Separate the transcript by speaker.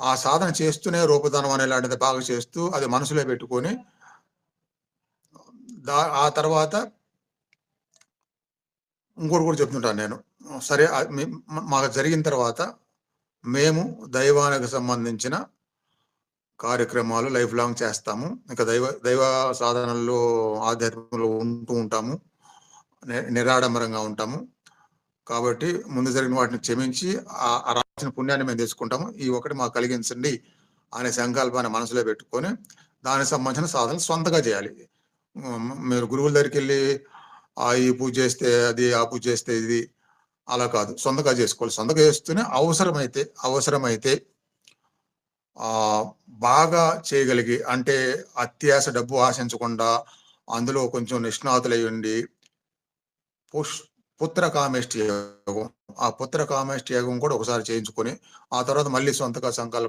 Speaker 1: ఆ సాధన చేస్తూనే రూపధనం అనేలాంటిది బాగా చేస్తూ అది మనసులో పెట్టుకొని దా ఆ తర్వాత ఇంకోటి కూడా చెప్తుంటాను నేను. సరే మాకు జరిగిన తర్వాత మేము దైవానికి సంబంధించిన కార్యక్రమాలు లైఫ్ లాంగ్ చేస్తాము. ఇంకా దైవ దైవ సాధనల్లో ఆధ్యాత్మంలో ఉంటూ ఉంటాము. నిరాడంబరంగా ఉంటాము. కాబట్టి ముందు జరిగిన వాటిని క్షమించి పుణ్యాన్ని మేము తీసుకుంటాము. ఈ ఒకటి మాకు కలిగించండి అనే సంకల్పాన్ని మనసులో పెట్టుకొని దానికి సంబంధించిన సాధనలు సొంతగా చేయాలి. మీరు గురువుల దగ్గరికి వెళ్ళి ఆ ఈ పూజ చేస్తే అది ఆ పూజ చేస్తే ఇది అలా కాదు. సొంతగా చేసుకోవాలి. సొంతగా చేస్తూనే అవసరమైతే అవసరమైతే ఆ బాగా చేయగలిగి అంటే అత్యాశ డబ్బు ఆశించకుండా అందులో కొంచెం నిష్ణాతులయ్యండి పుష్ పుత్ర కామేష్టి యోగం. ఆ పుత్ర కామేష్టి యోగం కూడా ఒకసారి చేయించుకొని ఆ తర్వాత మళ్ళీ సొంతగా సంకల్పం